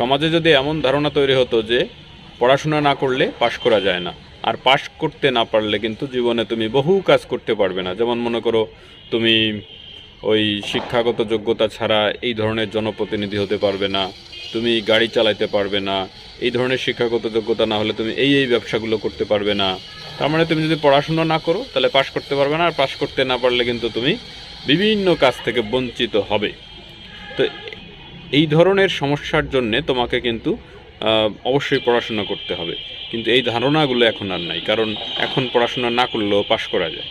সমাজে যদি এমন ধারণা তৈরি হতো যে পড়াশোনা না করলে পাশ করা যায় না, আর পাশ করতে না পারলে কিন্তু জীবনে তুমি বহু কাজ করতে পারবে না। যেমন মনে করো, তুমি ওই শিক্ষাগত যোগ্যতা ছাড়া এই ধরনের জনপ্রতিনিধি হতে পারবে না, তুমি গাড়ি চালাইতে পারবে না, এই ধরনের শিক্ষাগত যোগ্যতা না হলে তুমি এই এই ব্যবসাগুলো করতে পারবে না। তার মানে তুমি যদি পড়াশোনা না করো, তাহলে পাশ করতে পারবে না, আর পাশ করতে না পারলে কিন্তু তুমি বিভিন্ন কাজ থেকে বঞ্চিত হবে। তো এই ধরনের সমস্যার জন্যে তোমাকে কিন্তু অবশ্যই পড়াশোনা করতে হবে। কিন্তু এই ধারণাগুলো এখন আর নাই, কারণ এখন পড়াশোনা না করলেও পাশ করা যায়।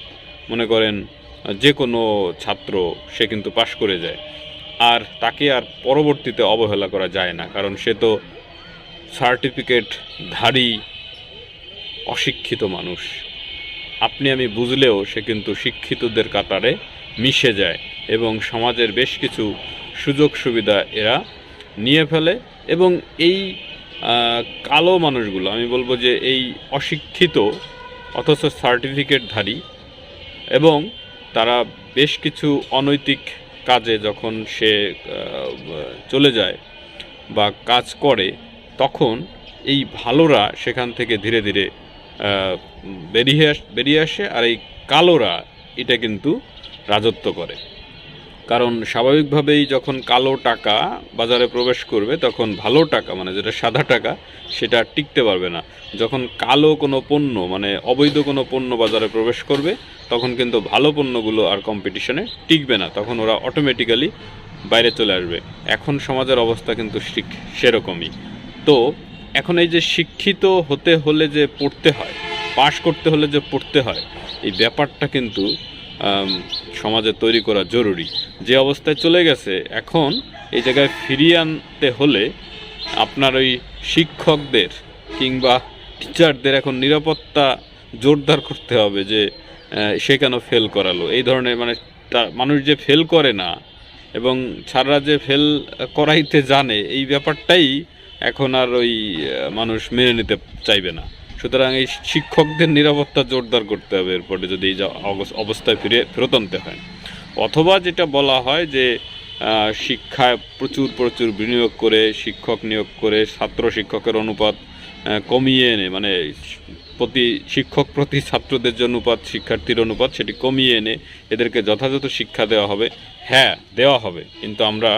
মনে করেন, যে কোনো ছাত্র, সে কিন্তু পাশ করে যায়। আর তাকে আর পরবর্তীতে অবহেলা করা যায় না, কারণ সে তো সার্টিফিকেট ধারী, অশিক্ষিত মানুষ। আপনি আমি বুঝলেও সে কিন্তু শিক্ষিতদের কাতারে মিশে যায় এবং সমাজের বেশ কিছু সুযোগ সুবিধা এরা নিয়ে ফেলে এবং এই কালো মানুষগুলো, আমি বলব যে এই অশিক্ষিত, অথচ সার্টিফিকেটধারী এবং তারা বেশ কিছু অনৈতিক কাজে যখন সে চলে যায় বা কাজ করে, তখন এই ভালোরা সেখান থেকে ধীরে ধীরে বেরিয়ে বেরিয়ে আসে আর এই কালোরা এটা কিন্তু রাজত্ব করে। কারণ স্বাভাবিকভাবেই যখন কালো টাকা বাজারে প্রবেশ করবে, তখন ভালো টাকা মানে যেটা সাদা টাকা, সেটা টিকতে পারবে না। যখন কালো কোনো পণ্য মানে অবৈধ কোনো পণ্য বাজারে প্রবেশ করবে, তখন কিন্তু ভালো পণ্যগুলো আর কম্পিটিশনে টিকবে না। তখন ওরা অটোমেটিক্যালি বাইরে চলে আসবে। এখন সমাজের অবস্থা কিন্তু সেরকমই। তো, এখন এই যে শিক্ষিত হতে হলে যে পড়তে হয়, পাশ করতে হলে যে পড়তে হয়, এই ব্যাপারটা কিন্তু সমাজে তৈরি করা জরুরি। যে অবস্থায় চলে গেছে, এখন এই জায়গায় ফিরিয়ে আনতে হলে আপনার ওই শিক্ষকদের কিংবা টিচারদের এখন নিরাপত্তা জোরদার করতে হবে যে সে কেন ফেল করালো। এই ধরনের মানে মানুষ যে ফেল করে না এবং ছাড়া যে ফেল করাইতে জানে, এই ব্যাপারটাই এখন আর ওই মানুষ মেনে নিতে চাইবে না। সুতরাং এই শিক্ষকদের নিরাপত্তা জোরদার করতে হবে এরপরে যদি এই অবস্থায় ফিরে ফেরত আনতে হয়। অথবা যেটা বলা হয় যে শিক্ষায় প্রচুর প্রচুর বিনিয়োগ করে, শিক্ষক নিয়োগ করে, ছাত্র শিক্ষকের অনুপাত কমিয়ে এনে মানে প্রতি শিক্ষক প্রতি ছাত্রদের যে অনুপাত, শিক্ষার্থীর অনুপাত, সেটি কমিয়ে এনে এদেরকে যথাযথ শিক্ষা দেওয়া হবে। হ্যাঁ দেওয়া হবে। কিন্তু আমরা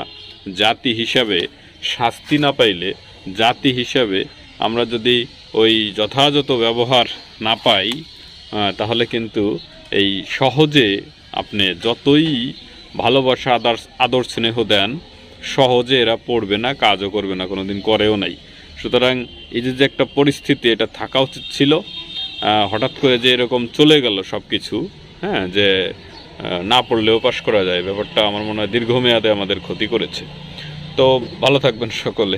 জাতি হিসাবে শাস্তি না পাইলে, জাতি হিসাবে আমরা যদি ওই যথাযথ ব্যবহার না পাই তাহলে কিন্তু এই সহজে আপনি যতই ভালোবাসা আদার, আদর স্নেহ দেন, সহজে এরা পড়বে না, কাজও করবে না কোনো দিন করেও নাই। সুতরাং এই যে যে একটা পরিস্থিতি, এটা থাকা উচিত ছিল। হঠাৎ করে যে এরকম চলে গেল সব কিছু হ্যাঁ যে না পড়লেও পাশ করা যায়, ব্যাপারটা আমার মনে হয় দীর্ঘমেয়াদে আমাদের ক্ষতি করেছে। তো ভালো থাকবেন সকলে।